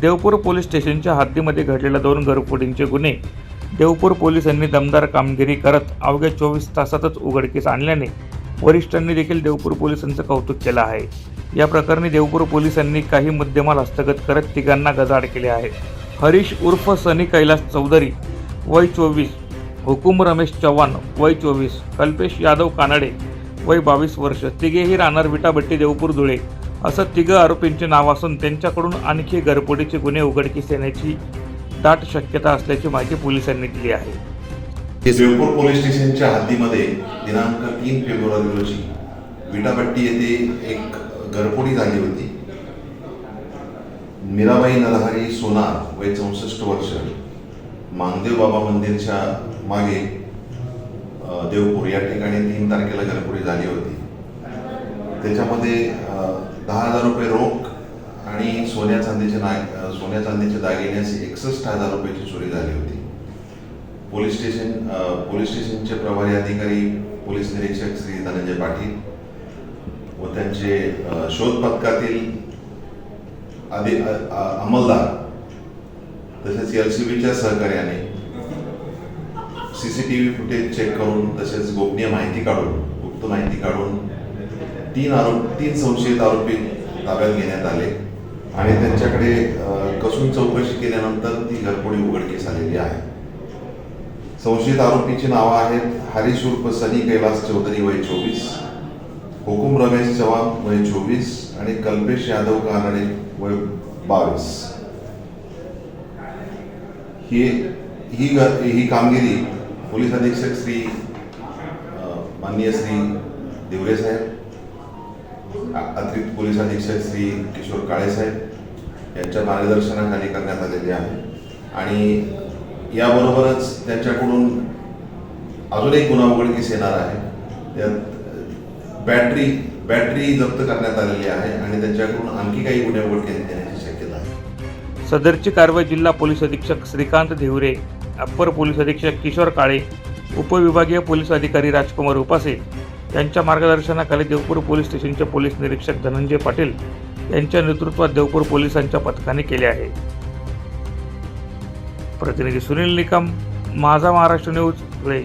Deopur police स्टेशनच्या हद्दीमध्ये घडलेल्या दोन घरफोडींचे गुन्हे. देवपूर पोलिसांनी दमदार कामगिरी करत अवघ्या चोवीस तासातच उघडकीस आणल्याने वरिष्ठांनी देखील देवपूर पोलिसांचं कौतुक केलं आहे. या प्रकरणी देवपूर पोलिसांनी काही मुद्देमाल हस्तगत करत तिघांना गजाड केले आहे. हरीश उर्फ सनी कैलास चौधरी वय चोवीस हुकुम रमेश चव्हाण वय चोवीस कल्पेश यादव कानडे वय बावीस वर्ष तिघेही राहणार विटाभट्टी देवपूर धुळे. असं तिघं आरोपींचे नाव असून त्यांच्याकडून आणखी घरपोडीचे गुन्हे उघडकीस येण्याची दाट शक्यता असल्याची माहिती पोलिसांनी दिली आहे. देवपूर पोलीस स्टेशनच्या हद्दीमध्ये दिनांक तीन फेब्रुवारी रोजी विटापट्टी येथे एक घरपोडी झाली होती. मीराबाई नरहरी सोनार वय चौसष्ट वर्ष मांगदेव बाबा मंदिरच्या मागे देवपूर या ठिकाणी तीन तारखेला घरपोडी झाली होती. त्याच्यामध्ये दहा हजार रुपये रोख आणि सोन्या चांदीचे ना सोन्या चांदीचे दागिने असे एकसष्ट हजार रुपयाची चोरी झाली होती. पोलीस स्टेशन पोलीस स्टेशनचे प्रभारी अधिकारी पोलीस निरीक्षक श्री धनंजय पाटील व त्यांचे शोध पथकातील अंमलदार तसेच एल सी बीच्या सहकार्याने सीसीटीव्ही फुटेज चेक करून तसेच गोपनीय माहिती काढून गुप्त माहिती काढून तीन आरोप तीन संशयित आरोपी ताब्यात घेण्यात आले. आणि त्यांच्याकडे कसून चौकशी केल्यानंतर ती घरपोडी उघडकीस आलेली आहे. संशयित आरोपीची नावं आहेत हरीश उर्फ सनी कैलास चौधरी वय चोवीस हुकुम रमेश चव्हाण वय चोवीस आणि कल्पेश यादव कानडे वय बावीस. ही ही ही कामगिरी पोलीस अधीक्षक श्री माननीय श्री देवरे साहेब अतिरिक्त पोलीस अधीक्षक श्री किशोर काळेसाहेब यांच्या मार्गदर्शनाखाली करण्यात आलेली आहे. आणि याबरोबरच त्यांच्याकडून अजून एक गुन्हा उघडकीस येणार आहे. त्यात बॅटरी बॅटरी जप्त करण्यात आलेली आहे आणि त्यांच्याकडून आणखी काही गुन्हे उघडकीस येण्याची शक्यता आहे. सदरची कारवाई जिल्हा पोलीस अधीक्षक श्रीकांत धिवरे अप्पर पोलीस अधीक्षक किशोर काळे उपविभागीय पोलीस अधिकारी राजकुमार उपासे यांच्या मार्गदर्शनाखाली देवपूर पोलीस स्टेशनचे पोलीस निरीक्षक धनंजय पाटील यांच्या नेतृत्वात देवपूर पोलिसांच्या पथकाने केले आहे. प्रतिनिधी सुनील निकम माझा महाराष्ट्र न्यूज धुळे